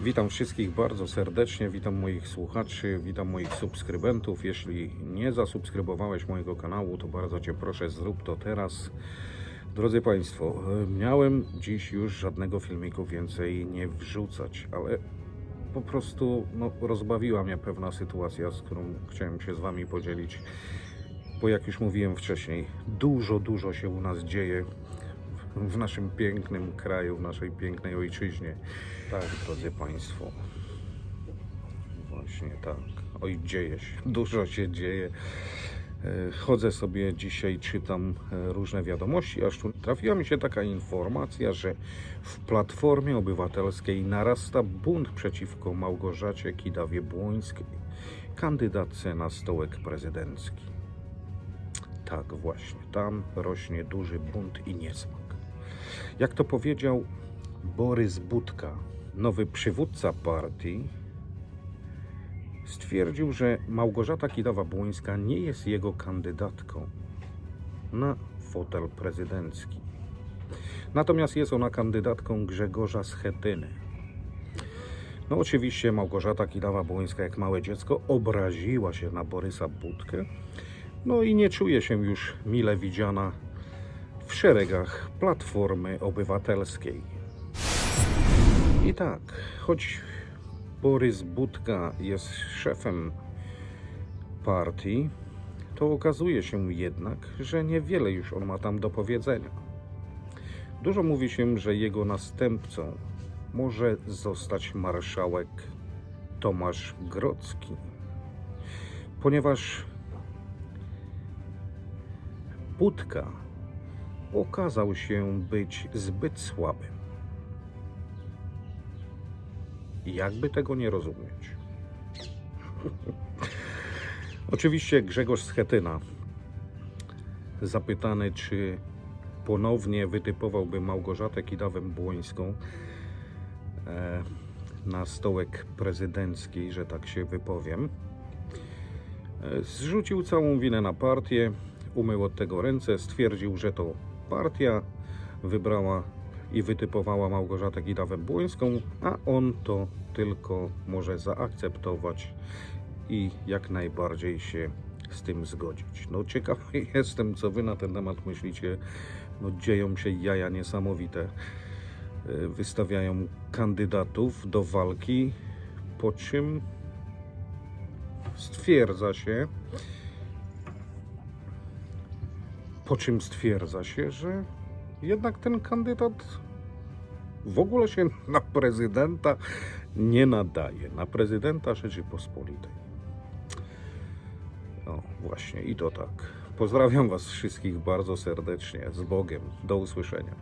Witam wszystkich bardzo serdecznie, witam moich słuchaczy, witam moich subskrybentów. Jeśli nie zasubskrybowałeś mojego kanału, to bardzo Cię proszę, zrób to teraz. Drodzy Państwo, e, miałem dziś już żadnego filmiku więcej nie wrzucać, ale po prostu no, rozbawiła mnie pewna sytuacja, z którą chciałem się z Wami podzielić. Bo jak już mówiłem wcześniej, dużo, dużo się u nas dzieje w naszym pięknym kraju, w naszej pięknej ojczyźnie. Tak, drodzy Państwo. Właśnie tak. Oj, dzieje się. Dużo się dzieje. E, Chodzę sobie dzisiaj, czytam e, różne wiadomości, aż tu trafiła mi się taka informacja, że w Platformie Obywatelskiej narasta bunt przeciwko Małgorzacie Kidawie-Błońskiej, kandydatce na stołek prezydencki. Tak właśnie, tam rośnie duży bunt i niesmak. Jak to powiedział Borys Budka, nowy przywódca partii, stwierdził, że Małgorzata Kidawa-Błońska nie jest jego kandydatką na fotel prezydencki. Natomiast jest ona kandydatką Grzegorza Schetyny. No oczywiście Małgorzata Kidawa-Błońska jak małe dziecko obraziła się na Borysa Budkę, no i nie czuje się już mile widziana w szeregach Platformy Obywatelskiej. I tak, choć Borys Budka jest szefem partii, to okazuje się jednak, że niewiele już on ma tam do powiedzenia. Dużo mówi się, że jego następcą może zostać marszałek Tomasz Grocki, ponieważ Budka okazał się być zbyt słabym. Jakby tego nie rozumieć. Oczywiście Grzegorz Schetyna, zapytany, czy ponownie wytypowałby Małgorzatę Kidawę-Błońską e, na stołek prezydencki, że tak się wypowiem, e, zrzucił całą winę na partię, umył od tego ręce, stwierdził, że to partia wybrała i wytypowała Małgorzatę Kidawę-Błońską, a on to tylko może zaakceptować i jak najbardziej się z tym zgodzić. No ciekawy jestem, co wy na ten temat myślicie. No dzieją się jaja niesamowite. E, Wystawiają kandydatów do walki, po czym stwierdza się, po czym stwierdza się, że jednak ten kandydat w ogóle się na prezydenta nie nadaje, na prezydenta Rzeczypospolitej. No właśnie, i to tak. Pozdrawiam Was wszystkich bardzo serdecznie. Z Bogiem. Do usłyszenia.